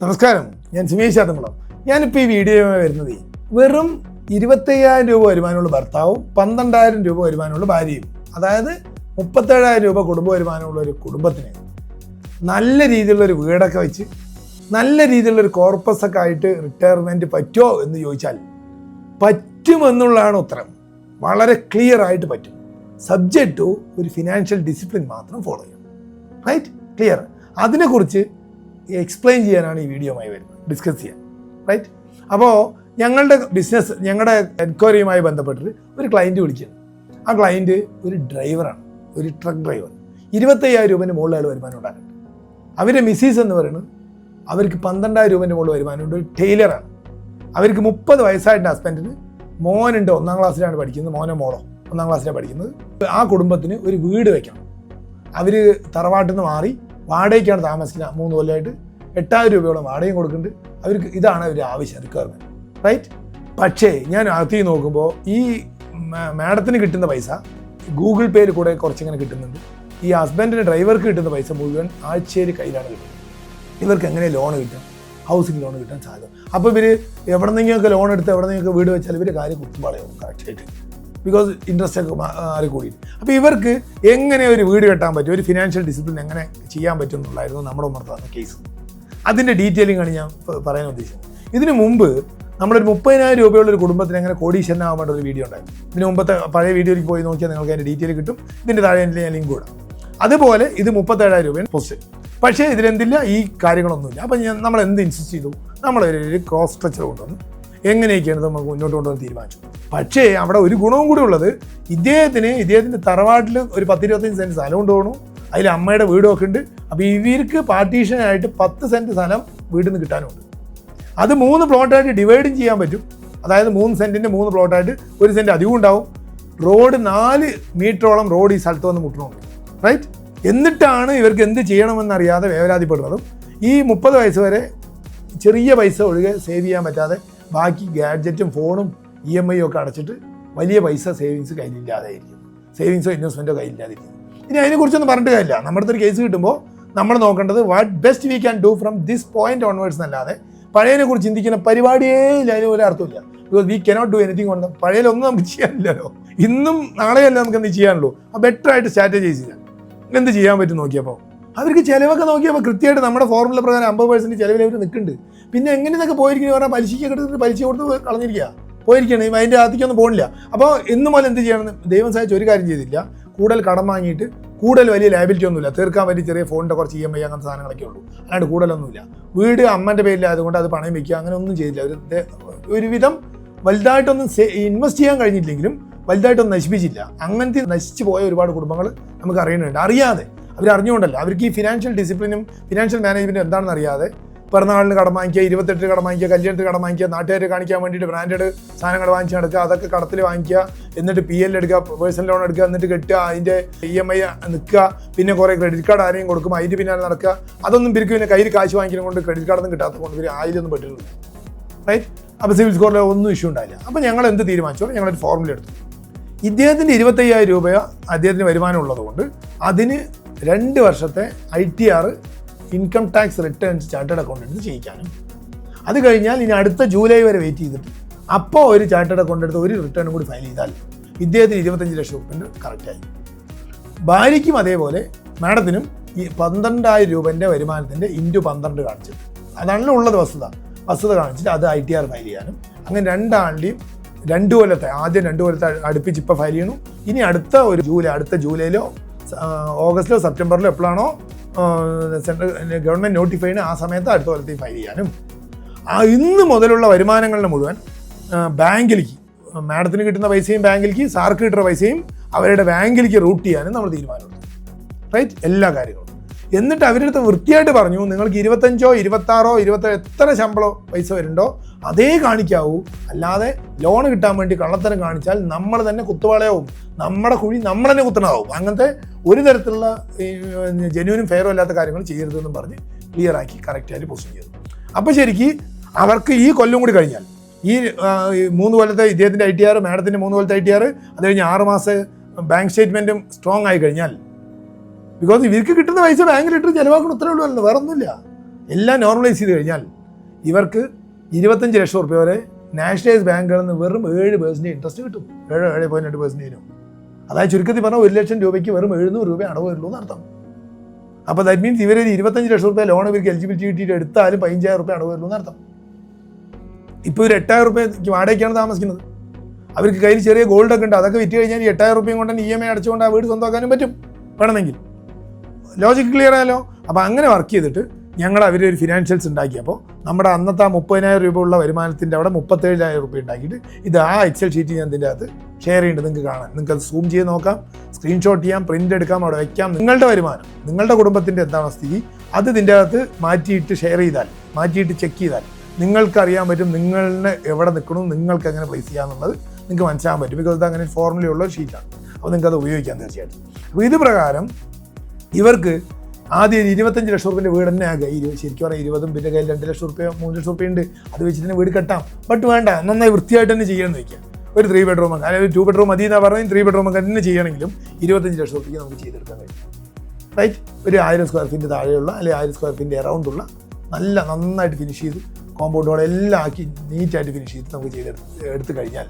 നമസ്കാരം. ഞാൻ സുമേഷ് ചാത്തമ്പളം. ഞാനിപ്പോൾ ഈ വീഡിയോയുമായി വരുന്നത് വെറും ഇരുപത്തയ്യായിരം രൂപ വരുമാനമുള്ള ഭർത്താവും പന്ത്രണ്ടായിരം രൂപ വരുമാനമുള്ള ഭാര്യയും അതായത് മുപ്പത്തേഴായിരം രൂപ കുടുംബ വരുമാനമുള്ള ഒരു കുടുംബത്തിന് നല്ല രീതിയിലുള്ള ഒരു വീടൊക്കെ വെച്ച് നല്ല രീതിയിലുള്ള ഒരു കോർപ്പസ് ഒക്കെ ആയിട്ട് റിട്ടയർമെന്റ് പറ്റുമോ എന്ന് ചോദിച്ചാൽ പറ്റുമെന്നുള്ളതാണ് ഉത്തരം. വളരെ ക്ലിയർ ആയിട്ട് പറ്റും. സബ്ജക്റ്റ് ഒരു ഫിനാൻഷ്യൽ ഡിസിപ്ലിൻ മാത്രം ഫോളോ ചെയ്യും റൈറ്റ് ക്ലിയർ അതിനെക്കുറിച്ച് എക്സ്പ്ലെയിൻ ചെയ്യാനാണ് ഈ വീഡിയോയുമായി വരുന്നത്. ഡിസ്കസ് ചെയ്യാൻ. റൈറ്റ് അപ്പോൾ ഞങ്ങളുടെ ബിസിനസ് ഞങ്ങളുടെ എൻക്വയറിയുമായി ബന്ധപ്പെട്ടിട്ട് ഒരു ക്ലയന്റ് വിളിക്കുന്നു. ആ ക്ലയന്റ് ഒരു ഡ്രൈവറാണ് ഒരു ട്രക്ക് ഡ്രൈവർ ഇരുപത്തയ്യായിരം രൂപേന്റെ മുകളിൽ വരുമാനം ഉണ്ടാകുന്നുണ്ട് അവരെ മിസ്സീസ് എന്ന് പറയുന്നത് അവർക്ക് പന്ത്രണ്ടായിരം രൂപേന്റെ മുകളിൽ വരുമാനമുണ്ട് ഒരു ടൈലറാണ് അവർക്ക് മുപ്പത് വയസ്സായിട്ട് ഹസ്ബൻഡിന് മോനുണ്ട് ഒന്നാം ക്ലാസ്സിലാണ് പഠിക്കുന്നത്. മോനോ മോളോ ഒന്നാം ക്ലാസ്സിലാണ് പഠിക്കുന്നത്. ആ കുടുംബത്തിന് ഒരു വീട് വയ്ക്കണം അവർ തറവാട്ടിൽ നിന്ന് മാറി വാടകയ്ക്കാണ് താമസിക്കുന്നത്. മൂന്ന് കൊല്ലമായിട്ട് എട്ടായിരം രൂപയോളം വാടകയും കൊടുക്കുന്നുണ്ട്. അവർക്ക് ഇതാണ് അവരുടെ ആവശ്യം റിക്വയർമെന്റ് റൈറ്റ് പക്ഷേ ഞാൻ അകത്ത് നോക്കുമ്പോൾ ഈ മാഡത്തിന് കിട്ടുന്ന പൈസ ഗൂഗിൾ പേയിൽ കൂടെ കുറച്ചിങ്ങനെ കിട്ടുന്നുണ്ട്. ഈ ഹസ്ബൻഡിന് ഡ്രൈവർക്ക് കിട്ടുന്ന പൈസ മുഴുവൻ ആഴ്ചയിൽ കയ്യിലാണ് കിട്ടുന്നത്. ഇവർക്ക് എങ്ങനെ ലോൺ കിട്ടും? ഹൗസിംഗ് ലോൺ കിട്ടാൻ സാധ്യത. അപ്പോൾ ഇവർ എവിടെ നിന്നെങ്കിലൊക്കെ ലോൺ എടുത്ത് എവിടെ നിന്നെങ്കിലൊക്കെ വീട് വെച്ചാൽ ഇവർ കാര്യം കുത്തുപാളയാവും കറക്റ്റായിട്ട് ബിക്കോസ് ഇൻട്രസ്റ്റ് ഒക്കെ മാറി കൂടി അപ്പോൾ ഇവർക്ക് എങ്ങനെ ഒരു വീട് കെട്ടാൻ പറ്റും? ഒരു ഫിനാൻഷ്യൽ ഡിസിപ്ലിൻ എങ്ങനെ ചെയ്യാൻ പറ്റും എന്നുള്ളായിരുന്നു നമ്മുടെ ഉമർത്താവുന്ന കേസ് അതിന്റെ ഡീറ്റെയിലിംഗ് ആണ് ഞാൻ പറയാൻ ഉദ്ദേശിച്ചത്. ഇതിനു മുമ്പ് നമ്മളൊരു മുപ്പതിനായിരം രൂപയുള്ള ഒരു കുടുംബത്തിന് എങ്ങനെ കോടീശ്വരൻ ആവേണ്ട ഒരു വീഡിയോ ഉണ്ടായിരുന്നു. ഇതിന് മുമ്പത്തെ പഴയ വീഡിയോയിലേക്ക് പോയി നോക്കിയാൽ നിങ്ങൾക്ക് അതിന്റെ ഡീറ്റെയിൽ കിട്ടും. ഇതിന്റെ താഴെ എന്റെ ഞാൻ ലിങ്ക് കൂടാം അതുപോലെ ഇത് മുപ്പത്തേഴായിരം രൂപയാണ് പോസ്റ്റ് പക്ഷേ ഇതിലെന്തില്ല? ഈ കാര്യങ്ങളൊന്നുമില്ല. അപ്പം ഞാൻ നമ്മൾ എന്ത് ഇൻസിസ്റ്റ് ചെയ്തു? നമ്മളൊരു ക്രോസ് സ്ട്രക്ചർ കൊണ്ടുവന്നു. എങ്ങനെയൊക്കെയാണ് നമുക്ക് മുന്നോട്ട് കൊണ്ടുവന്ന് തീരുമാനിച്ചു പക്ഷേ അവിടെ ഒരു ഗുണവും കൂടി ഉള്ളത് ഇദ്ദേഹത്തിന് ഇദ്ദേഹത്തിന്റെ തറവാട്ടിൽ ഒരു പത്തിരുപത്തഞ്ച് സെന്റ് സ്ഥലം കൊണ്ടുപോകണം. അതിൽ അമ്മയുടെ വീടും ഒക്കെ ഉണ്ട്. അപ്പോൾ ഇവർക്ക് പാർട്ടീഷനായിട്ട് പത്ത് സെന്റ് സ്ഥലം വീട്ടിൽ നിന്ന് കിട്ടാനുണ്ട്. അത് മൂന്ന് പ്ലോട്ടായിട്ട് ഡിവൈഡും ചെയ്യാൻ പറ്റും. അതായത് മൂന്ന് സെന്റിന്റെ മൂന്ന് പ്ലോട്ടായിട്ട് ഒരു സെന്റ് അധികം ഉണ്ടാവും. റോഡ് നാല് മീറ്ററോളം റോഡ് ഈ സ്ഥലത്ത് വന്ന് മുട്ടണമുണ്ട് റൈറ്റ് എന്നിട്ടാണ് ഇവർക്ക് എന്ത് ചെയ്യണമെന്നറിയാതെ വേവലാതിപ്പെടുന്നതും. ഈ മുപ്പത് വയസ്സ് വരെ ചെറിയ പൈസ ഒഴികെ സേവ് ചെയ്യാൻ പറ്റാതെ ബാക്കി ഗാഡ്ജറ്റും ഫോണും ഇ എം ഐ ഒക്കെ അടച്ചിട്ട് വലിയ പൈസ സേവിങ്സ് കയ്യിലില്ലാതെ ഇരിക്കും സേവിങ്സോ ഇൻവെസ്റ്റ്മെന്റോ കയ്യിലില്ലാതിരിക്കും ഇനി അതിനെക്കുറിച്ചൊന്നും പറഞ്ഞിട്ട് കാര്യമില്ല. നമ്മുടെ അടുത്തൊരു കേസ് കിട്ടുമ്പോൾ നമ്മൾ നോക്കേണ്ടത് what best we can do from this point onwards എന്നല്ലാതെ പഴയതിനെ കുറിച്ച് ചിന്തിക്കുന്ന പരിപാടിയേ ഇല്ല. അതിന് ഒരു അർത്ഥമില്ല because we cannot do anything കൊണ്ട് പഴയതിലൊന്നും നമുക്ക് ചെയ്യാനില്ലല്ലോ. ഇന്നും നാളെയല്ല നമുക്ക് എന്ത് ചെയ്യാനുള്ളൂ? ആ ബെറ്റർ ആയിട്ട് സ്ട്രാറ്റജൈസ് ചെയ്യാം. എന്ത് ചെയ്യാൻ പറ്റും നോക്കിയപ്പോൾ അവർക്ക് ചിലവൊക്കെ നോക്കിയപ്പോൾ കൃത്യമായിട്ട് നമ്മുടെ ഫോർമുല പ്രകാരം അമ്പത് പേഴ്സന്റ് ചിലവിൽ അവർ നിൽക്കുന്നുണ്ട്. പിന്നെ എങ്ങനെ ഇതൊക്കെ പോയിരിക്കുന്നു പറഞ്ഞാൽ പലിശയ്ക്ക് എടുത്തിട്ട് പലിശ കൊടുത്ത് കളഞ്ഞിരിക്കുക പോയിരിക്കുകയാണ്. അതിന്റെ അകത്തേക്കൊന്നും പോകണില്ല അപ്പോൾ ഇന്നു മുതൽ എന്ത് ചെയ്യണം? ദൈവം സഹായിച്ച് ഒരു കാര്യം ചെയ്തില്ല. കൂടുതൽ കടം വാങ്ങിയിട്ട് കൂടുതൽ വലിയ ലയബിലിറ്റി ഒന്നുമില്ല. തീർക്കാൻ വേണ്ടി ചെറിയ ഫോണിന്റെ കുറച്ച് ഇ എം ഐ അങ്ങനത്തെ സാധനങ്ങളൊക്കെ ഉള്ളൂ. അല്ലാണ്ട് കൂടുതലൊന്നുമില്ല. വീട് അമ്മന്റെ പേരിലായതുകൊണ്ട് അത് പണയം വയ്ക്കുക അങ്ങനെ ഒന്നും ചെയ്തില്ല. ഒരു ഒരുവിധം വലുതായിട്ടൊന്നും ഇൻവെസ്റ്റ് ചെയ്യാൻ കഴിഞ്ഞില്ലെങ്കിലും വലുതായിട്ടൊന്നും നശിപ്പിച്ചില്ല. അങ്ങനത്തെ നശിച്ചു പോയ ഒരുപാട് കുടുംബങ്ങൾ നമുക്ക് അറിയുന്നുണ്ട്. അറിയാതെ. അവർ അറിഞ്ഞുകൊണ്ടല്ല അവർക്ക് ഈ ഫിനാൻഷ്യൽ ഡിസിപ്ലിനും ഫിനാൻഷ്യൽ മാനേജ്മെന്റും എന്താണെന്ന് അറിയാതെ പിറന്നാളിന് കടം വാങ്ങിക്കുക ഇരുപത്തെട്ട് കടം വാങ്ങിക്കുക കല്യാണത്തിന് കടം വാങ്ങിക്കുക നാട്ടുകാരെ കാണിക്കാൻ വേണ്ടിയിട്ട് ബ്രാൻഡഡ് സാധനങ്ങൾ വാങ്ങിച്ച് നടക്കുക അതൊക്കെ കടത്തിൽ വാങ്ങിക്കുക എന്നിട്ട് പി എൽ എടുക്കുക പേഴ്സണൽ ലോൺ എടുക്കുക എന്നിട്ട് കെട്ടുക അതിന്റെ ഇ എം ഐ നിൽക്കുക പിന്നെ കുറേ ക്രെഡിറ്റ് കാർഡ് ആരെയും കൊടുക്കും അതിന്റെ പിന്നാലെ നടക്കുക. അതൊന്നും പിരിക്കും പിന്നെ കയ്യിൽ കാശ് വാങ്ങിക്കുന്നത് കൊണ്ട് ക്രെഡിറ്റ് കാർഡൊന്നും കിട്ടാത്തത് കൊണ്ട് ഇവർ ആയിരൊന്നും പറ്റുള്ളൂ റൈറ്റ് അപ്പോൾ സിവിൽ സ്കോറിൽ ഒന്നും ഇഷ്യൂ ഉണ്ടായില്ല. അപ്പോൾ ഞങ്ങൾ എന്ത് തീരുമാനിച്ചോ? ഞങ്ങളൊരു ഫോർമുല എടുത്തു. ഇദ്ദേഹത്തിന്റെ ഇരുപത്തയ്യായിരം രൂപ അദ്ദേഹത്തിന് വരുമാനം ഉള്ളതുകൊണ്ട് അതിന് രണ്ട് വർഷത്തെ I T R income tax returns chartered accountant ചെയ്യിക്കാനും. അത് കഴിഞ്ഞാൽ ഇനി അടുത്ത ജൂലൈ വരെ വെയിറ്റ് ചെയ്തിട്ട് അപ്പോൾ ഒരു ചാർട്ടേഡ് അക്കൗണ്ട് എടുത്ത് ഒരു റിട്ടേണും കൂടി ഫയൽ ചെയ്താൽ ഇദ്ദേഹത്തിന് ഇരുപത്തഞ്ച് ലക്ഷം റുപ്യന്റെ കറക്റ്റായി ഭാര്യയ്ക്കും അതേപോലെ മാഡത്തിനും ഈ പന്ത്രണ്ടായിരം രൂപന്റെ വരുമാനത്തിന്റെ ഇന്റു പന്ത്രണ്ട് കാണിച്ചത് അതാണല്ലോ ഉള്ളത് വസ്തുത. വസ്തുത കാണിച്ചിട്ട് അത് ഐ ടി ആർ ഫയൽ ചെയ്യാനും. അങ്ങനെ രണ്ടാളുടെയും രണ്ട് കൊല്ലത്തെ ആദ്യം രണ്ട് കൊല്ലത്തെ അടുപ്പിച്ച് ഇപ്പോൾ ഫയൽ ചെയ്യണം ഇനി അടുത്ത ഒരു ജൂലൈ അടുത്ത ജൂലൈയിലോ ഓഗസ്റ്റിലോ സെപ്റ്റംബറിലോ എപ്പോഴാണോ സെൻട്രൽ ഗവൺമെന്റ് നോട്ടിഫൈ ചെയ്യുന്നത് ആ സമയത്ത് അടുത്ത കൊല്ലത്തിൽ ഫയൽ ചെയ്യാനും. ആ ഇന്ന് മുതലുള്ള വരുമാനങ്ങളുടെ മുഴുവൻ ബാങ്കിലേക്ക് മാഡത്തിന് കിട്ടുന്ന പൈസയും ബാങ്കിലേക്ക് സാർക്ക് കിട്ടുന്ന പൈസയും അവരുടെ ബാങ്കിലേക്ക് റൂട്ട് ചെയ്യാനും നമ്മൾ തീരുമാനമുണ്ട് റൈറ്റ് എല്ലാ കാര്യങ്ങളും. എന്നിട്ട് അവരുടെ അടുത്ത് വൃത്തിയായിട്ട് പറഞ്ഞു നിങ്ങൾക്ക് ഇരുപത്തഞ്ചോ ഇരുപത്താറോ ഇരുപത്തി എത്ര ശമ്പളോ പൈസ വരുന്നുണ്ടോ? അതേ കാണിക്കാവൂ. അല്ലാതെ ലോൺ കിട്ടാൻ വേണ്ടി കള്ളത്തരം കാണിച്ചാൽ നമ്മൾ തന്നെ കുത്തുവാളയാവും. നമ്മുടെ കുഴി നമ്മൾ തന്നെ കുത്തണതാവും. അങ്ങനത്തെ ഒരു തരത്തിലുള്ള ജെന്യൂനും ഫെയറും അല്ലാത്ത കാര്യങ്ങൾ ചെയ്യരുതെന്നും പറഞ്ഞ് ക്ലിയർ ആക്കി കറക്റ്റായിട്ട് പോസ്റ്റ് ചെയ്തു. അപ്പോൾ ശരിക്ക് അവർക്ക് ഈ കൊല്ലം കൂടി കഴിഞ്ഞാൽ ഈ മൂന്ന് കൊല്ലത്തെ ഇദ്ദേഹത്തിന്റെ ഐ ടി ആർ മാഡത്തിന്റെ മൂന്ന് കൊല്ലത്തെ ഐ ടി ആർ അത് കഴിഞ്ഞ് ആറ് മാസം ബാങ്ക് സ്റ്റേറ്റ്മെന്റും സ്ട്രോങ് ആയി കഴിഞ്ഞാൽ ബിക്കോസ് ഇവർക്ക് കിട്ടുന്ന പൈസ ബാങ്കിലിട്ട് ചിലവാക്കണം ഉത്തരവുള്ളൂ വേറെ ഒന്നുമില്ല എല്ലാം നോർമലൈസ് ചെയ്ത് കഴിഞ്ഞാൽ ഇവർക്ക് ഇരുപത്തഞ്ച് ലക്ഷം റുപ്യ വരെ നാഷണലൈസ് ബാങ്കുകളിൽ നിന്ന് വെറും ഏഴ് പേഴ്സന്റേജ് ഇൻട്രസ്റ്റ് കിട്ടും. ഏഴ് ഏഴ് പോയിന്റ് രണ്ട് പേഴ്സന്റേജിനും അതായത് ചുരുക്കത്തിൽ പറഞ്ഞാൽ ഒരു ലക്ഷം രൂപയ്ക്ക് വെറും എഴുന്നൂറ് രൂപ അടവ് വരുള്ളൂ എന്നർത്ഥം അപ്പോൾ ദാറ്റ് മീൻസ് ഇവരൊരു ഇരുപത്തഞ്ച് ലക്ഷം റുപ്യ ലോൺ ഇവർക്ക് എലിജിബിലിറ്റി കിട്ടിയിട്ട് എടുത്താലും പതിനഞ്ചായിരം റുപ്യ അടവ് വരുള്ളൂ എന്നർത്ഥം ഇപ്പോൾ ഒരു എട്ടായിരം റുപ്യക്ക് വാടകയ്ക്കാണ് താമസിക്കുന്നത്. അവർക്ക് കയ്യിൽ ചെറിയ ഗോൾഡ് ഒക്കെ ഉണ്ട്. അതൊക്കെ വിറ്റ് കഴിഞ്ഞാൽ ഈ എട്ടായിരം റുപ്യയും കൊണ്ട് ഇ എം ഐ അടച്ചുകൊണ്ട് ആ വീട് സ്വന്തമാക്കാനും പറ്റും. വേണമെങ്കിൽ. ലോജിക് ക്ലിയർ ആയാലോ? അപ്പോൾ അങ്ങനെ വർക്ക് ചെയ്തിട്ട് ഞങ്ങൾ അവരൊരു ഫിനാൻഷ്യൽസ് ഉണ്ടാക്കിയപ്പോൾ നമ്മുടെ അന്നത്തെ ആ മുപ്പതിനായിരം രൂപ ഉള്ള വരുമാനത്തിന്റെ അവിടെ മുപ്പത്തേഴായിരം രൂപ ഉണ്ടാക്കിയിട്ട് ഇത് ആ എക്സൽ ഷീറ്റ് ഞാൻ ഇതിന്റെ അകത്ത് ഷെയർ ചെയ്യുന്നുണ്ട് നിങ്ങൾക്ക് കാണാം. നിങ്ങൾക്ക് അത് സൂം ചെയ്ത് നോക്കാം സ്ക്രീൻഷോട്ട് ചെയ്യാം പ്രിന്റ് എടുക്കാം അവിടെ വയ്ക്കാം നിങ്ങളുടെ വരുമാനം നിങ്ങളുടെ കുടുംബത്തിന്റെ എന്താണ് സ്ഥിതി അത് ഇതിന്റെ അകത്ത് മാറ്റിയിട്ട് ഷെയർ ചെയ്താൽ മാറ്റിയിട്ട് ചെക്ക് ചെയ്താൽ നിങ്ങൾക്കറിയാൻ പറ്റും നിങ്ങളിന് എവിടെ നിൽക്കണം നിങ്ങൾക്ക് എങ്ങനെ പ്ലേസ് ചെയ്യാമെന്നുള്ളത് നിങ്ങൾക്ക് മനസ്സിലാകാൻ പറ്റും. ബിക്കോസ് ഇത് അങ്ങനെ ഫോർമുലയുള്ള ഷീറ്റാണ് അപ്പോൾ നിങ്ങൾക്ക് അത് ഉപയോഗിക്കാം തീർച്ചയായിട്ടും. അപ്പോൾ ഇത് പ്രകാരം ഇവർക്ക് ആദ്യം ഇരുപത്തഞ്ച് ലക്ഷം റുപ്യന്റെ വീട് തന്നെ ആകുക ഇരു ശരിക്കും പറയാം ഇരുപതും പിന്നെ കയ്യിൽ രണ്ട് ലക്ഷം റുപ്യ മൂന്ന് ലക്ഷം റുപ്യ ഉണ്ട്. അത് വെച്ചിട്ട് തന്നെ വീട് കെട്ടാം. ബട്ട് വേണ്ട നന്നായി വൃത്തിയായിട്ട് തന്നെ ചെയ്യണമെന്ന് വയ്ക്കുക. ഒരു ത്രീ ബെഡ്റൂം അല്ലെങ്കിൽ ഒരു ടു ബെഡ്റൂം മതി എന്നാ പറഞ്ഞാൽ ത്രീ ബെഡ്റൂം ഒക്കെ തന്നെ ചെയ്യണമെങ്കിലും ഇരുപത്തഞ്ച് ലക്ഷം റുപ്യക്ക് നമുക്ക് ചെയ്തെടുക്കാൻ കഴിയും. റൈറ്റ് ഒരു ആയിരം സ്ക്വയർ ഫീറ്റ് താഴെയുള്ള അല്ലെങ്കിൽ ആയിരം സ്ക്വയർ ഫീറ്റിന്റെ അറൗണ്ട് ഉള്ള നല്ല നന്നായിട്ട് ഫിനിഷ് ചെയ്ത് കോമ്പൗണ്ടുകളെല്ലാം ആക്കി നീറ്റായിട്ട് ഫിനിഷ് ചെയ്ത് നമുക്ക് ചെയ്തെടുത്ത് എടുത്തു കഴിഞ്ഞാൽ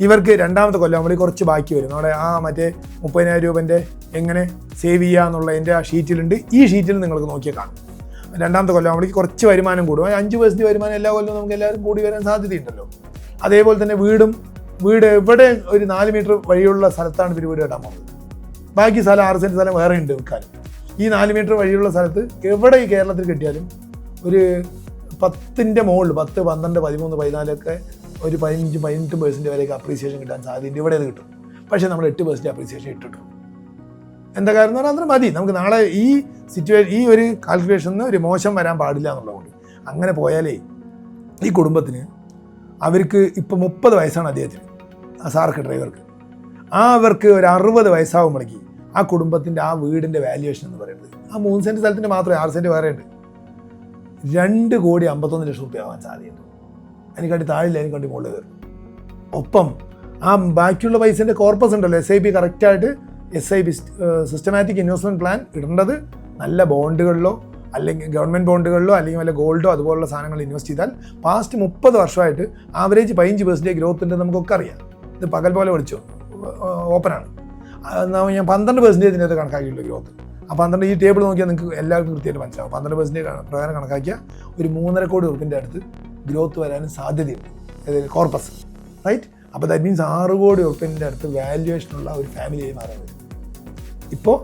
ഇവർക്ക് രണ്ടാമത്തെ കൊല്ലം നമ്മൾ കുറച്ച് ബാക്കി വരും. നമ്മുടെ ആ മറ്റേ മുപ്പതിനായിരം രൂപന്റെ എങ്ങനെ സേവ് ചെയ്യുക എന്നുള്ള എന്റെ ആ ഷീറ്റിലുണ്ട് ഈ ഷീറ്റിൽ നിങ്ങൾക്ക് നോക്കിയാൽ കാണും. രണ്ടാമത്തെ കൊല്ലം അവിടേക്ക് കുറച്ച് വരുമാനം കൂടും. അഞ്ച് പേഴ്സന്റ് വരുമാനം എല്ലാ കൊല്ലവും നമുക്ക് എല്ലാവരും കൂടി വരാൻ സാധ്യതയുണ്ടല്ലോ. അതേപോലെ തന്നെ വീടും വീട് എവിടെ ഒരു നാല് മീറ്റർ വഴിയുള്ള സ്ഥലത്താണ് ഇവർ വീട് പോകുന്നത്. ബാക്കി സ്ഥലം ആറ് സെന്റ് സ്ഥലം വേറെ ഉണ്ട് വിൽക്കാൻ ഈ നാല് മീറ്റർ വഴിയുള്ള സ്ഥലത്ത് എവിടെ ഈ കേരളത്തിൽ കിട്ടിയാലും ഒരു പത്തിന്റെ മുകളിൽ പത്ത് പന്ത്രണ്ട് പതിമൂന്ന് പതിനാലൊക്കെ ഒരു പതിനഞ്ച് പതിനെട്ട് പേഴ്സന്റ് വരെയൊക്കെ അപ്രീസിയേഷൻ കിട്ടാൻ സാധ്യതയുണ്ട്. ഇവിടെ അത് കിട്ടും. പക്ഷേ നമ്മൾ എട്ട് പേഴ്സന്റ് അപ്രീസിയേഷൻ ഇട്ടിട്ടു. എന്താ കാര്യം എന്ന് പറഞ്ഞാൽ മതി. നമുക്ക് നാളെ ഈ സിറ്റുവേഷൻ ഈ ഒരു കാൽക്കുലേഷനിൽ ഒരു മോശം വരാൻ പാടില്ല എന്നുള്ളതുകൊണ്ട് അങ്ങനെ പോയാലേ ഈ കുടുംബത്തിന് അവർക്ക് ഇപ്പോൾ മുപ്പത് വയസ്സാണ് അദ്ദേഹത്തിന് ആ സാർക്ക് ഡ്രൈവർക്ക് ആ അവർക്ക് ഒരു അറുപത് വയസ്സാകുമ്പോഴേക്ക് ആ കുടുംബത്തിന്റെ ആ വീടിന്റെ വാല്യുവേഷൻ എന്ന് പറയുന്നത് ആ മൂന്ന് സെന്റ് സ്ഥലത്തിന്റെ മാത്രമേ ആറ് സെന്റ് വേറെ ഉണ്ട്. രണ്ട് കോടി അമ്പത്തൊന്ന് ലക്ഷം റുപ്യ ആവാൻ സാധ്യതയുണ്ട്. അതിനെക്കാട്ടി താഴില്ല അതിനെക്കാട്ടി മുകളിൽ കയറും. ഒപ്പം ആ ബാക്കിയുള്ള പൈസേന്റെ കോർപ്പസ് ഉണ്ടല്ലോ എസ് ഐ പി കറക്റ്റായിട്ട് S I B systematic investment plan ഇടേണ്ടത് നല്ല ബോണ്ടുകളിലോ അല്ലെങ്കിൽ ഗവൺമെന്റ് ബോണ്ടുകളിലോ അല്ലെങ്കിൽ വല്ല ഗോൾഡോ അതുപോലുള്ള സാധനങ്ങൾ ഇൻവെസ്റ്റ് ചെയ്താൽ പാസ്റ്റ് മുപ്പത് വർഷമായിട്ട് ആവറേജ് പതിനഞ്ച് പെർസെന്റേജ് ഗ്രോത്ത് ഉണ്ടെന്ന് നമുക്കൊക്കെ അറിയാം. ഇത് പകൽ പോലെ വിളിച്ചു. ഓപ്പണാണ് ഞാൻ പന്ത്രണ്ട് പെർസെന്റേജിന്റെ അത് കണക്കാക്കിയുള്ളൂ ഗ്രോത്ത് ആ പന്ത്രണ്ട് ഈ ടേബിൾ നോക്കിയാൽ നിങ്ങൾക്ക് എല്ലാവർക്കും കൃത്യമായിട്ട് മനസ്സിലാവും. പന്ത്രണ്ട് പെർസെന്റേജ് പ്രകാരം കണക്കാക്കിയ ഒരു മൂന്നര കോടി ഉറുപ്പിന്റെ അടുത്ത് ഗ്രോത്ത് വരാനും സാധ്യതയുണ്ട്. അതായത് കോർപ്പസ് റൈറ്റ് അപ്പോൾ ദാറ്റ് മീൻസ് ആറ് കോടി ഉറുപ്പിന്റെ അടുത്ത് വാല്യുവേഷനുള്ള ഒരു ഫാമിലിയായി മാറാൻ ഇപ്പോൾ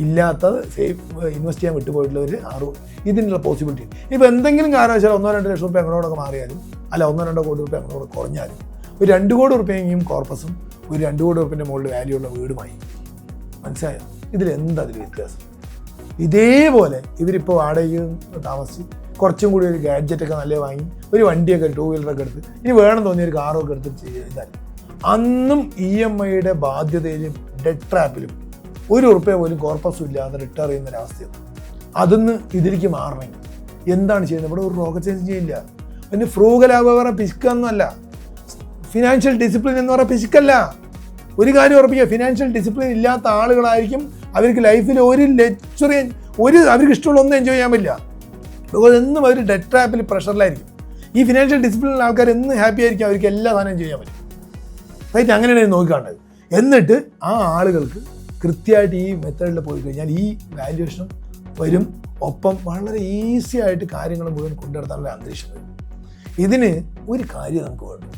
ഇല്ലാത്തത് സേഫ് ഇൻവെസ്റ്റ് ചെയ്യാൻ വിട്ടുപോയിട്ടുള്ളവർ ആറ് ഇതിനുള്ള പോസിബിലിറ്റി ഇപ്പോൾ എന്തെങ്കിലും കാരണവശാൽ ഒന്നോ രണ്ടോ ലക്ഷം റുപ്യ അങ്ങോട്ടൊക്കെ മാറിയാലും അല്ല ഒന്നോ രണ്ടോ കോടി റുപ്യ അങ്ങോട്ട് കുറഞ്ഞാലും ഒരു രണ്ട് കോടി റുപ്യയെങ്കിലും കോർപ്പസും ഒരു രണ്ട് കോടി റുപ്യന്റെ മുകളിൽ വാല്യൂ ഉള്ള വീടുമായി. മനസ്സിലായോ? ഇതിൽ എന്താ അതിൽ വ്യത്യാസം? ഇതേപോലെ ഇവരിപ്പോൾ വാടകയും താമസിച്ച് കുറച്ചും കൂടി ഒരു ഗാഡ്ജറ്റൊക്കെ നല്ല വാങ്ങി ഒരു വണ്ടിയൊക്കെ ടൂ വീലറൊക്കെ എടുത്ത് ഇനി വേണം തോന്നിയ ഒരു കാറൊക്കെ എടുത്ത് ചെയ്താൽ അന്നും ഇ എം ഐയുടെ ബാധ്യതയിലും ഡെഡ് ട്രാപ്പിലും ഒരു ഉറുപ്പ്യ പോലും കോർപ്പസും ഇല്ലാതെ റിട്ടയർ ചെയ്യുന്ന ഒരവസ്ഥയാണ് അതിന്ന് ഇതിലേക്ക് മാറണമെങ്കിൽ എന്താണ് ചെയ്യുന്നത്? ഇവിടെ ഒരു റോക്കറ്റ് സയൻസ് ചെയ്യില്ല പിന്നെ ഫ്രൂഗലാഭ പറഞ്ഞാൽ പിശുക്കൊന്നുമല്ല ഫിനാൻഷ്യൽ ഡിസിപ്ലിൻ എന്ന് പറഞ്ഞാൽ പിശുക്കല്ല ഒരു കാര്യം ഉറപ്പിക്കുക ഫിനാൻഷ്യൽ ഡിസിപ്ലിൻ ഇല്ലാത്ത ആളുകളായിരിക്കും അവർക്ക് ലൈഫിൽ ഒരു ലക്ഷറി ഒരു അവർക്ക് ഇഷ്ടമുള്ള ഒന്നും എൻജോയ് ചെയ്യാൻ പറ്റില്ല. ബിക്കോസ് എന്നും അവർ ഡെറ്റ് ട്രാപ്പിൽ പ്രഷറിലായിരിക്കും ഈ ഫിനാൻഷ്യൽ ഡിസിപ്ലിനുള്ള ആൾക്കാർ എന്നും ഹാപ്പി ആയിരിക്കും അവർക്ക് എല്ലാ സാധനവും ചെയ്യാൻ പറ്റും. റൈറ്റ് അങ്ങനെയാണ് നോക്കിക്കാണ്ടത് എന്നിട്ട് ആ ആളുകൾക്ക് കൃത്യമായിട്ട് ഈ മെത്തേഡിൽ പോയി കഴിഞ്ഞാൽ ഈ വാല്യുവേഷനും വരും. ഒപ്പം വളരെ ഈസി ആയിട്ട് കാര്യങ്ങൾ മുഴുവൻ കൊണ്ടുനടത്താനുള്ള അന്തരീക്ഷം വരും. ഇതിന് ഒരു കാര്യം നമുക്ക് വേണം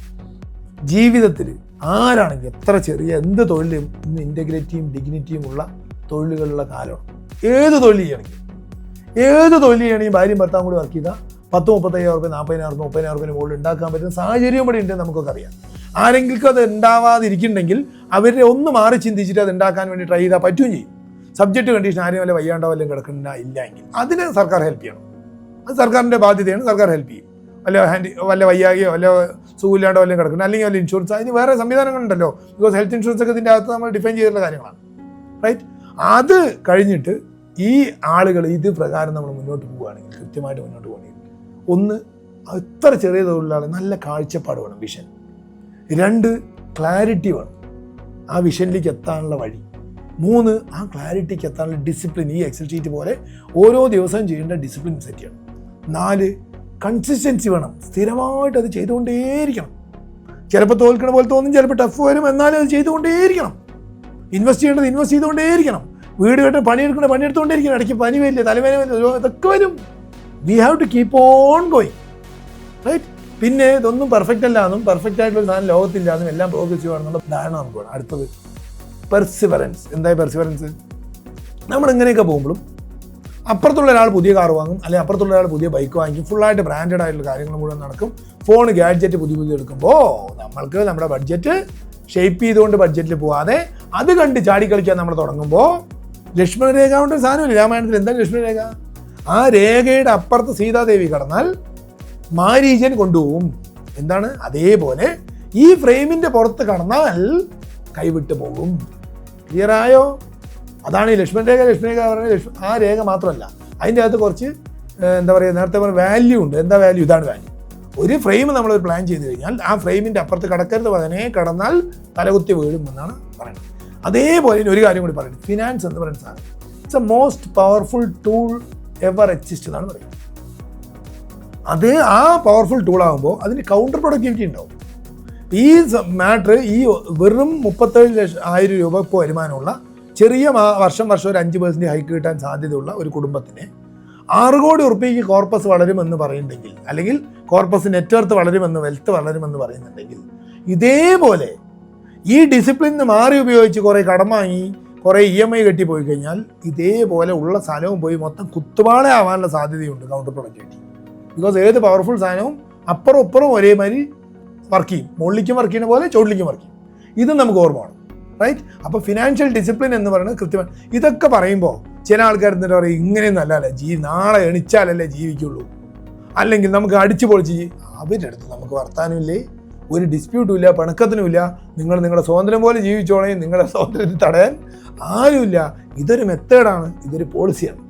ജീവിതത്തിൽ ആരാണെങ്കിൽ എത്ര ചെറിയ എന്ത് തൊഴിലും ഇന്ന് ഇന്റഗ്രിറ്റിയും ഡിഗ്നിറ്റിയും ഉള്ള തൊഴിലുകളുള്ള കാലമാണ്. ഏത് തൊഴിൽ ചെയ്യണമെങ്കിൽ ഏത് തൊഴിൽ ചെയ്യണമെങ്കിൽ ഭാര്യയും ഭർത്താവും കൂടി വർക്ക് ചെയ്താൽ പത്ത് മുപ്പത്തയ്യായിരം റുപ്യ നാൽപ്പതിനായിരം റുപ്യ മുപ്പതിനായിരം റുപ്യ മുകളിൽ ഉണ്ടാക്കാൻ പറ്റുന്ന സാഹചര്യം ഇവിടെ ഉണ്ടെന്ന് നമുക്കൊക്കെ അറിയാം. ആരെങ്കിലും അത് ഉണ്ടാവാതിരിക്കുന്നുണ്ടെങ്കിൽ അവരെ ഒന്ന് മാറി ചിന്തിച്ചിട്ട് അത് ഉണ്ടാക്കാൻ വേണ്ടി ട്രൈ ചെയ്താൽ പറ്റുകയും ചെയ്യും. സബ്ജക്റ്റ് കണ്ടീഷൻ ആരും വല്ല വയ്യാണ്ടോ വല്ലതും കിടക്കുന്ന ഇല്ല എങ്കിൽ. അതിന് സർക്കാർ ഹെൽപ്പ് ചെയ്യണം. അത് സർക്കാരിന്റെ ബാധ്യതയാണ് സർക്കാർ ഹെൽപ്പ് ചെയ്യും. വല്ല ഹാൻഡി വല്ല വയ്യാകയോ വല്ല സുഖമില്ലാണ്ടോ വല്ലതും കിടക്കുന്നത് അല്ലെങ്കിൽ വല്ല ഇൻഷുറൻസ് അതിന് വേറെ സംവിധാനങ്ങളുണ്ടല്ലോ. ബിക്കോസ് ഹെൽത്ത് ഇൻഷുറൻസ് ഒക്കെ ഇതിന്റെ അകത്ത് നമ്മൾ ഡിഫൈൻ ചെയ്തിട്ടുള്ള കാര്യങ്ങളാണ്. റൈറ്റ് അത് കഴിഞ്ഞിട്ട് ഈ ആളുകൾ ഇത് പ്രകാരം നമ്മൾ മുന്നോട്ട് പോവുകയാണെങ്കിൽ കൃത്യമായിട്ട് മുന്നോട്ട് പോവുകയാണെങ്കിൽ ഒന്ന് അത്ര ചെറിയ തൊഴിലാളി നല്ല കാഴ്ചപ്പാട് വേണം വിഷൻ രണ്ട് ക്ലാരിറ്റി വേണം. ആ വിഷനിലേക്ക് എത്താനുള്ള വഴി. മൂന്ന് ആ ക്ലാരിറ്റിക്ക് എത്താനുള്ള ഡിസിപ്ലിൻ ഈ എക്സൽ ഷീറ്റ് പോലെ ഓരോ ദിവസവും ചെയ്യേണ്ട ഡിസിപ്ലിൻ സെറ്റ് ചെയ്യണം. നാല് കൺസിസ്റ്റൻസി വേണം. സ്ഥിരമായിട്ട് അത് ചെയ്തുകൊണ്ടേയിരിക്കണം. ചിലപ്പോൾ തോൽക്കണ പോലെ തോന്നും ചിലപ്പോൾ ടഫ് വരും. എന്നാലും അത് ചെയ്തുകൊണ്ടേയിരിക്കണം. ഇൻവെസ്റ്റ് ചെയ്യേണ്ടത് ഇൻവെസ്റ്റ് ചെയ്തുകൊണ്ടേയിരിക്കണം. വീട് കെട്ട് പണിയെടുക്കേണ്ട പണിയെടുത്തുകൊണ്ടേയിരിക്കണം. ഇടയ്ക്ക് പനി വരില്ല തലവേദന വരില്ല ഇതൊക്കെ വരും. We have to keep on going right പിന്നെ ഇതൊന്നും പെർഫെക്റ്റ് അല്ല. എന്നും പെർഫെക്റ്റ് ആയിട്ടുള്ള സാധനം ലോകത്തില്ല. എന്നും എല്ലാം പ്രോഗ്രസീവ് ആണെന്നുള്ള ധാരണ നമുക്ക് വേണം അടുത്തത് പെർസിവറൻസ് എന്തായി പെർസിവറൻസ് നമ്മൾ ഇങ്ങനെയൊക്കെ പോകുമ്പോഴും അപ്പുറത്തുള്ള ഒരാൾ പുതിയ കാർ വാങ്ങും അല്ലെങ്കിൽ അപ്പുറത്തുള്ള ഒരാൾ പുതിയ ബൈക്ക് വാങ്ങിക്കും ഫുള്ളായിട്ട് ബ്രാൻഡഡ് ആയിട്ടുള്ള കാര്യങ്ങൾ മുഴുവൻ നടക്കും. ഫോൺ ഗാഡ്ജറ്റ് പുതിയ പുതിയ എടുക്കുമ്പോൾ നമ്മൾക്ക് നമ്മുടെ ബഡ്ജറ്റ് ഷേപ്പ് ചെയ്തുകൊണ്ട് ബഡ്ജറ്റിൽ പോവാതെ അത് കണ്ട് ചാടിക്കളിക്കാൻ നമ്മൾ തുടങ്ങുമ്പോൾ ലക്ഷ്മണ രേഖ കൊണ്ട് സാധനമില്ല? രാമായണത്തിൽ എന്താണ് ലക്ഷ്മണ രേഖ ആ രേഖയുടെ അപ്പുറത്ത് സീതാദേവി കടന്നാൽ മാരീചൻ കൊണ്ടുപോകും. എന്താണ്? അതേപോലെ ഈ ഫ്രെയിമിന്റെ പുറത്ത് കടന്നാൽ കൈവിട്ട് പോകും. ക്ലിയർ ആയോ? അതാണ് ഈ ലക്ഷ്മൺ രേഖ. ലക്ഷ്മൺ രേഖ പറയുന്നത് ലക്ഷ്മ ആ രേഖ മാത്രമല്ല. അതിന്റെ അകത്ത് കുറച്ച് എന്താ പറയുക നേരത്തെ പറഞ്ഞ വാല്യൂ ഉണ്ട്. എന്താ വാല്യൂ ഇതാണ് വാല്യൂ ഒരു ഫ്രെയിം നമ്മൾ പ്ലാൻ ചെയ്ത് കഴിഞ്ഞാൽ ആ ഫ്രെയിമിന്റെ അപ്പുറത്ത് കടക്കരുത്. പതിനെ കടന്നാൽ തലകുത്തി വീഴും എന്നാണ് പറയുന്നത്. അതേപോലെ ഒരു കാര്യം കൂടി പറയുന്നത്. ഫിനാൻസ് എന്ന് പറയുന്ന സാധനം. It's a most powerful tool ever exist എന്നാണ് പറയുന്നത്. അത് ആ പവർഫുൾ ടൂൾ ആകുമ്പോൾ അതിന് കൗണ്ടർ പ്രൊഡക്ടിവിറ്റി ഉണ്ടാവും. ഈ മാറ്റർ ഈ വെറും മുപ്പത്തേഴ് ലക്ഷം ആയിരം രൂപ ഇപ്പോൾ വരുമാനമുള്ള ചെറിയ വർഷം വർഷം ഒരു അഞ്ച് പേഴ്സന്റ് ഹൈക്ക് കിട്ടാൻ സാധ്യതയുള്ള ഒരു കുടുംബത്തിന് ആറ് കോടി ഉറുപ്പിക്ക് കോർപ്പസ് വളരുമെന്ന് പറയുന്നുണ്ടെങ്കിൽ അല്ലെങ്കിൽ കോർപ്പസ് നെറ്റ്വർത്ത് വളരുമെന്ന് വെൽത്ത് വളരുമെന്ന് പറയുന്നുണ്ടെങ്കിൽ ഇതേപോലെ ഈ ഡിസിപ്ലിൻ മാറി ഉപയോഗിച്ച് കുറേ കടം വാങ്ങി കുറേ ഇ എം ഐ കെട്ടി പോയി കഴിഞ്ഞാൽ ഇതേപോലെ ഉള്ള സ്ഥലവും പോയി മൊത്തം കുത്തുപാളെ ആവാനുള്ള സാധ്യതയുണ്ട് കൗണ്ടർ പ്രൊഡക്ടിവിറ്റി ബിക്കോസ് ഏത് പവർഫുൾ സാധനവും അപ്പുറം ഇപ്പുറം ഒരേമാതിരി വർക്ക് ചെയ്യും. മുകളിലേക്കും വർക്ക് ചെയ്യുന്ന പോലെ ചുവട്ടിലേക്കും വർക്ക് ചെയ്യും. ഇതും നമുക്ക് ഓർമ്മ വേണം. റൈറ്റ് അപ്പോൾ ഫിനാൻഷ്യൽ ഡിസിപ്ലിൻ എന്ന് പറയുന്നത് കൃത്യമായി ഇതൊക്കെ പറയുമ്പോൾ ചില ആൾക്കാർ എന്നിട്ട് പറയും ഇങ്ങനെയൊന്നും അല്ലല്ലേ ജീ നാളെ എണിച്ചാലല്ലേ ജീവിക്കുള്ളൂ. അല്ലെങ്കിൽ നമുക്ക് അടിച്ചു പൊളിച്ച് അവരുടെ അടുത്ത് നമുക്ക് വർത്താനമില്ലേ? ഒരു ഡിസ്പ്യൂട്ടും ഇല്ല പിണക്കത്തിനുമില്ല നിങ്ങൾ നിങ്ങളുടെ സ്വാതന്ത്ര്യം പോലെ ജീവിച്ചോളേ നിങ്ങളുടെ സ്വാതന്ത്ര്യത്തിൽ തടയാൻ ആരുമില്ല. ഇതൊരു മെത്തേഡാണ് ഇതൊരു പോളിസിയാണ്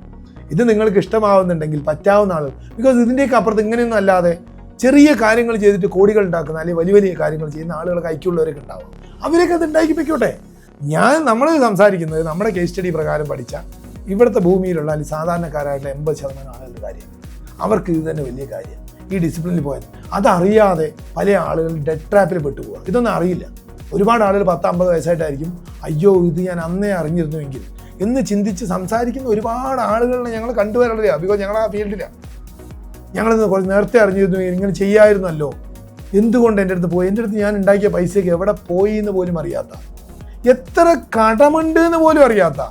ഇത് നിങ്ങൾക്ക് ഇഷ്ടമാവുന്നുണ്ടെങ്കിൽ പറ്റാവുന്ന ആളുകൾ. ബിക്കോസ് ഇതിന്റെയൊക്കെ അപ്പുറത്ത് ഇങ്ങനെയൊന്നും അല്ലാതെ ചെറിയ കാര്യങ്ങൾ ചെയ്തിട്ട് കോടികൾ ഉണ്ടാക്കുന്ന അല്ലെങ്കിൽ വലിയ വലിയ കാര്യങ്ങൾ ചെയ്യുന്ന ആളുകൾക്ക് ഐക്യമുള്ളവരൊക്കെ ഉണ്ടാവും. അവരൊക്കെ അത് ഉണ്ടാക്കിപ്പിക്കോട്ടെ ഞാൻ നമ്മൾ സംസാരിക്കുന്നത് നമ്മുടെ കേസ് സ്റ്റഡി പ്രകാരം പഠിച്ച ഇവിടുത്തെ ഭൂമിയിലുള്ള അല്ലെങ്കിൽ സാധാരണക്കാരായിട്ട് എൺപത് ശതമാനം ആളുകളുടെ കാര്യം അവർക്ക് ഇത് തന്നെ വലിയ കാര്യം. ഈ ഡിസിപ്ലിനിൽ പോയത്. അതറിയാതെ പല ആളുകൾ ഡെഡ് ട്രാപ്പിൽ പെട്ടു പെട്ടുപോകുക ഇതൊന്നും അറിയില്ല. ഒരുപാട് ആളുകൾ പത്ത് അമ്പത് വയസ്സായിട്ടായിരിക്കും. അയ്യോ ഇത് ഞാൻ അന്നേ അറിഞ്ഞിരുന്നുവെങ്കിൽ എന്ന് ചിന്തിച്ച് സംസാരിക്കുന്ന ഒരുപാട് ആളുകളെ ഞങ്ങൾ കണ്ടുവരറിയാം ബിക്കോസ് ഞങ്ങൾ ആ ഫീൽഡിലാണ് ഞങ്ങളിന്ന് കുറച്ച് നേരത്തെ അറിഞ്ഞിരുന്നു ഇങ്ങനെ ചെയ്യായിരുന്നല്ലോ. എന്തുകൊണ്ട് എന്റെ അടുത്ത് പോയി? എന്റെ അടുത്ത് ഞാൻ ഉണ്ടാക്കിയ പൈസയ്ക്ക് എവിടെ പോയി എന്ന് പോലും അറിയാത്ത. എത്ര കടമുണ്ട് എന്ന് പോലും അറിയാത്ത.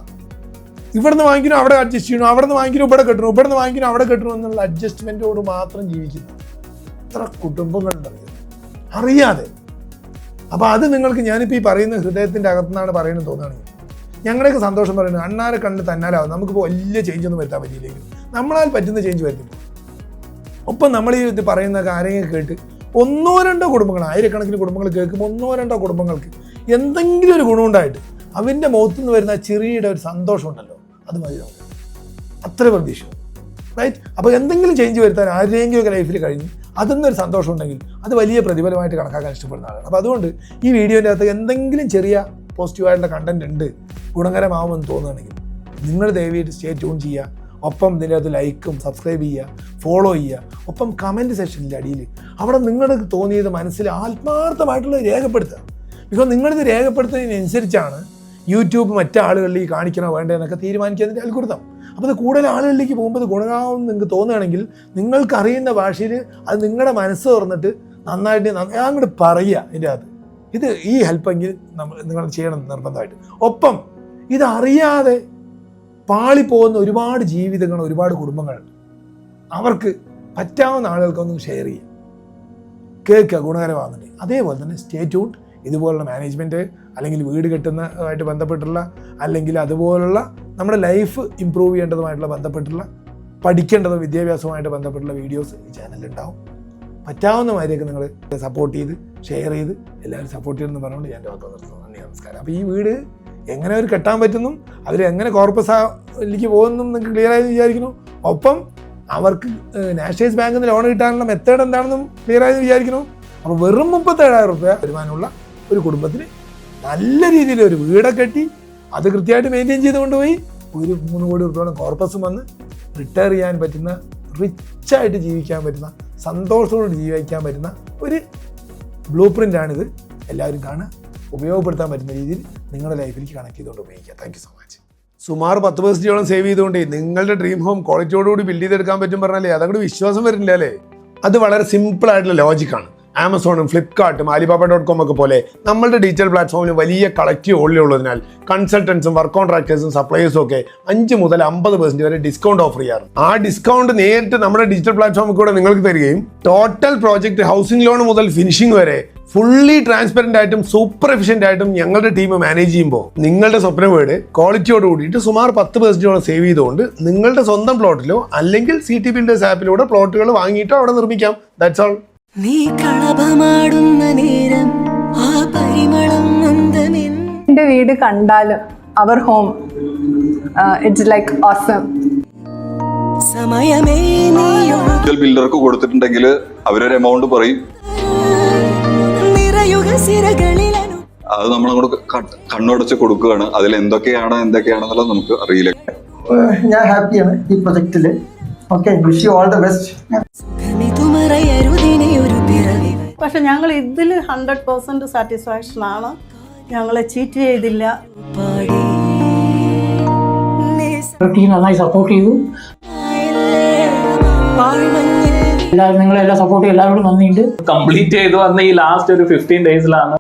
ഇവിടുന്ന് വാങ്ങിക്കണം അവിടെ അഡ്ജസ്റ്റ് ചെയ്യണം അവിടെ നിന്ന് വാങ്ങിക്കണം ഇവിടെ കെട്ടണം ഇവിടെ നിന്ന് അവിടെ കെട്ടണം എന്നുള്ള അഡ്ജസ്റ്റ്മെന്റോട് മാത്രം ജീവിക്കുന്നു. എത്ര കുടുംബങ്ങളുണ്ടറിയാം അറിയാതെ. അപ്പോൾ അത് നിങ്ങൾക്ക് ഞാനിപ്പോൾ ഈ പറയുന്ന ഹൃദയത്തിന്റെ അകത്തുനിന്നാണ് പറയുന്നത് തോന്നുകയാണെങ്കിൽ ഞങ്ങളുടെയൊക്കെ സന്തോഷം പറയുന്നത് അണ്ണാരെ കണ്ട് തന്നാലാവും. നമുക്കിപ്പോൾ വലിയ ചേഞ്ച് ഒന്നും വരുത്താൻ പറ്റിയില്ലെങ്കിൽ. നമ്മളാൽ പറ്റുന്ന ചേഞ്ച് വരുത്തില്ല ഒപ്പം നമ്മൾ ഈ ഇത് പറയുന്ന കാര്യങ്ങൾ കേട്ട് ഒന്നോ രണ്ടോ കുടുംബങ്ങൾ ആയിരക്കണക്കിന് കുടുംബങ്ങൾ കേൾക്കുമ്പോൾ ഒന്നോ രണ്ടോ കുടുംബങ്ങൾക്ക് എന്തെങ്കിലും ഒരു ഗുണമുണ്ടായിട്ട് അവന്റെ മുഖത്തു നിന്ന് വരുന്ന ചെറിയുടെ ഒരു സന്തോഷം ഉണ്ടല്ലോ അത് മതി അത്ര പ്രതീക്ഷ. റൈറ്റ് അപ്പോൾ എന്തെങ്കിലും ചേഞ്ച് വരുത്താൻ ആരുടെയെങ്കിലും ഒക്കെ ലൈഫിൽ കഴിഞ്ഞ് അതൊന്നൊരു സന്തോഷം ഉണ്ടെങ്കിൽ അത് വലിയ പ്രതിഫലമായിട്ട് കണക്കാക്കാൻ ഇഷ്ടപ്പെടുന്ന ആളാണ്. അപ്പോൾ അതുകൊണ്ട് ഈ വീഡിയോന്റെ അകത്ത് എന്തെങ്കിലും ചെറിയ പോസിറ്റീവായിട്ടുള്ള കണ്ടന്റ് ഉണ്ട് ഗുണകരമാവുമെന്ന് തോന്നുകയാണെങ്കിൽ നിങ്ങൾ ദയവായിട്ട് സ്റ്റേ ട്യൂൺ ചെയ്യുക. ഒപ്പം ഇതിന്റെ അകത്ത് ലൈക്കും സബ്സ്ക്രൈബ് ചെയ്യുക ഫോളോ ചെയ്യുക. ഒപ്പം കമന്റ് സെക്ഷനിൽ അടിയിൽ അവിടെ നിങ്ങൾക്ക് തോന്നിയത് മനസ്സിൽ ആത്മാർത്ഥമായിട്ടുള്ളത് രേഖപ്പെടുത്തുക. ബിക്കോസ് നിങ്ങളിത് രേഖപ്പെടുത്തുന്നതിനനുസരിച്ചാണ് യൂട്യൂബ് മറ്റാളുകളിൽ കാണിക്കണോ വേണ്ടതെന്നൊക്കെ തീരുമാനിക്കുന്നതിന്റെ അൽക്കുടുത്തം അപ്പോൾ അത് കൂടുതൽ ആളുകളിലേക്ക് പോകുമ്പോൾ അത് ഗുണമാവും നിങ്ങൾക്ക് തോന്നുകയാണെങ്കിൽ നിങ്ങൾക്കറിയുന്ന ഭാഷയിൽ അത് നിങ്ങളുടെ മനസ്സ് തുറന്നിട്ട് നന്നായിട്ട് നന്ന- അങ്ങോട്ട് പറയുക ഇതിന്റെ അകത്ത്. ഇത് ഈ ഹെൽപ്പെങ്കിൽ നമ്മൾ നിങ്ങൾ ചെയ്യണം നിർബന്ധമായിട്ട്. ഒപ്പം ഇതറിയാതെ പാളിപ്പോകുന്ന ഒരുപാട് ജീവിതങ്ങൾ ഒരുപാട് കുടുംബങ്ങൾ അവർക്ക് പറ്റാവുന്ന ആളുകൾക്കൊന്നും ഷെയർ ചെയ്യുക കേൾക്കുക ഗുണകരമാകുന്നുണ്ട്. അതേപോലെ തന്നെ സ്റ്റേ ട്യൂൺ ഇതുപോലുള്ള മാനേജ്മെന്റ് അല്ലെങ്കിൽ വീട് കെട്ടുന്നതായിട്ട് ബന്ധപ്പെട്ടുള്ള അല്ലെങ്കിൽ അതുപോലുള്ള നമ്മുടെ ലൈഫ് ഇമ്പ്രൂവ് ചെയ്യേണ്ടതുമായിട്ടുള്ള ബന്ധപ്പെട്ടുള്ള പഠിക്കേണ്ടതും വിദ്യാഭ്യാസവുമായിട്ട് ബന്ധപ്പെട്ടുള്ള വീഡിയോസ് ഈ ചാനലിലുണ്ടാവും പറ്റാവുന്ന മാതിരിയൊക്കെ നിങ്ങൾ സപ്പോർട്ട് ചെയ്ത് ഷെയർ ചെയ്ത് എല്ലാവരും സപ്പോർട്ട് ചെയ്തെന്ന് പറഞ്ഞുകൊണ്ട് ഞാൻ വാക്ക് നിർത്തുന്നു. നന്ദി നമസ്കാരം. അപ്പോൾ ഈ വീട് എങ്ങനെ അവർ കെട്ടാൻ പറ്റുന്നു അവർ എങ്ങനെ കോർപ്പസിലേക്ക് പോകുന്നു നിങ്ങൾക്ക് ക്ലിയർ ആയി വിചാരിക്കുന്നു. ഒപ്പം അവർക്ക് നാഷണലൈസ് ബാങ്കിൽ നിന്ന് ലോൺ കിട്ടാനുള്ള മെത്തേഡ് എന്താണെന്നും ക്ലിയർ ആയി വിചാരിക്കുന്നു. അപ്പോൾ വെറും മുപ്പത്തേഴായിരം റുപ്യ വരുമാനമുള്ള ഒരു കുടുംബത്തിന് നല്ല രീതിയിൽ ഒരു വീടൊക്കെ കെട്ടി അത് കൃത്യമായിട്ട് മെയിന്റെയിൻ ചെയ്ത് കൊണ്ടുപോയി ഒരു മൂന്ന് കോടി റുപ്യോളം കോർപ്പസും വന്ന് റിട്ടയർ ചെയ്യാൻ പറ്റുന്ന റിച്ചായിട്ട് ജീവിക്കാൻ പറ്റുന്ന സന്തോഷത്തോടെ ജീവിക്കാൻ പറ്റുന്ന ഒരു ബ്ലൂ പ്രിന്റാണിത് എല്ലാവരും കാണുക. ഉപയോഗപ്പെടുത്താൻ പറ്റുന്ന രീതിയിൽ നിങ്ങളുടെ ലൈഫിലേക്ക് കണക്ട് ചെയ്തുകൊണ്ട് ഉപയോഗിക്കുക. താങ്ക് സോ മച്ച് സുമാർ പത്ത് പെർസെന്റോളം സേവ് ചെയ്തുകൊണ്ട് നിങ്ങളുടെ ഡ്രീം ഹോം ക്വാളിറ്റിയോടുകൂടി ബിൽഡ് ചെയ്തെടുക്കാൻ പറ്റും പറഞ്ഞാലേ അതങ്ങോട്ട് വിശ്വാസം വരുന്നില്ല അല്ലേ? അത് വളരെ സിമ്പിൾ ആയിട്ടുള്ള ലോജിക്കാണ് ആമസോണും ഫ്ലിപ്കാർട്ടും ആലിബാബ ഡോട്ട് കോം ഒക്കെ പോലെ നമ്മളുടെ ഡിജിറ്റൽ പ്ലാറ്റ്ഫോമിൽ വലിയ കളക്റ്റീവ് ഓൾറെഡി ഉള്ളതിനാൽ കൺസൾട്ടൻസും വർക്ക് കോൺട്രാക്ടേഴ്സും സപ്ലൈയേഴ്സും ഒക്കെ അഞ്ച് മുതൽ അമ്പത് പെർസെന്റ് വരെ ഡിസ്കൗണ്ട് ഓഫർ ചെയ്യാറ്. ആ ഡിസ്കൗണ്ട് നേരിട്ട് നമ്മുടെ ഡിജിറ്റൽ പ്ലാറ്റ്ഫോമിൽ കൂടെ നിങ്ങൾക്ക് തരികയും ടോട്ടൽ പ്രോജക്റ്റ് ഹൗസിംഗ് ലോൺ മുതൽ ഫിനിഷിംഗ് വരെ ഫുള്ളി ട്രാൻസ്പെറന്റ് ആയിട്ടും സൂപ്പർ എഫിഷ്യന്റ് ആയിട്ടും ഞങ്ങളുടെ ടീം മാനേജ് ചെയ്യുമ്പോൾ നിങ്ങളുടെ സ്വപ്ന വീട് ക്വാളിറ്റിയോട് കൂടിയിട്ട് സുമാർ പത്ത് പെർസെന്റോളം സേവ് ചെയ്തുകൊണ്ട് നിങ്ങളുടെ സ്വന്തം പ്ലോട്ടിലോ അല്ലെങ്കിൽ സി ടി ബിൽഡേഴ്സ് ആപ്പിലൂടെ പ്ലോട്ടുകൾ വാങ്ങിയിട്ടോ അവിടെ നിർമ്മിക്കാം. ദാറ്റ്സ് ഓൾ നീ കളഭമാടുന്ന നേരം ആ പരിമളം എന്റെ വീട് കണ്ടാലും അവർ ഹോം. ഇറ്റ്സ് ലൈക്ക് ഓസം സമയമേ ബിൽഡർക്ക് കൊടുത്തിട്ടുണ്ടെങ്കിൽ അവരൊരു എമൗണ്ട് പറയും. അത് നമ്മൾ അങ്ങോട്ട് ക- കണ്ണുടച്ച് കൊടുക്കുകയാണ്. അതിൽ എന്തൊക്കെയാണ് എന്തൊക്കെയാണെന്നുള്ളത് നമുക്ക് അറിയില്ല. ഞാൻ ഹാപ്പിയാണ് ഈ പ്രൊജക്റ്റിൽ okay wish you all the best പക്ഷെ ഞങ്ങൾ ഇതിൽ ഹൺഡ്രഡ് പേഴ്സന്റ് സാറ്റിസ്ഫാക്ഷൻ ആണ്. ഞങ്ങളെ ചീറ്റ് ചെയ്തില്ല. നന്നായി സപ്പോർട്ട് ചെയ്തു. എല്ലാവരും നിങ്ങളെല്ലാം സപ്പോർട്ട് ചെയ്യും എല്ലാവരോടും നന്ദിയുണ്ട്. കംപ്ലീറ്റ് ചെയ്തു വന്ന ഈ ലാസ്റ്റ് ഒരു ഫിഫ്റ്റീൻ ഡേയ്സിലാണ്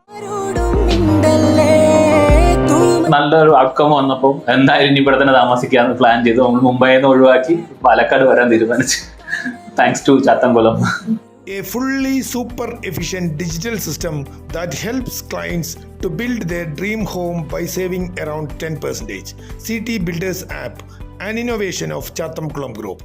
നല്ലൊരു ഔട്ട്കം വന്നപ്പോൾ എന്തായാലും ഇനി ഇവിടെ തന്നെ താമസിക്കാന്ന് പ്ലാൻ ചെയ്തു. നമ്മൾ മുംബൈയിൽ നിന്ന് ഒഴിവാക്കി പാലക്കാട് വരാൻ തീരുമാനിച്ചു. Thanks to Chathankulam. A fully super efficient digital system that helps clients to build their dream home by saving around 10%. CT Builders app, an innovation of Chatham Kulam Group.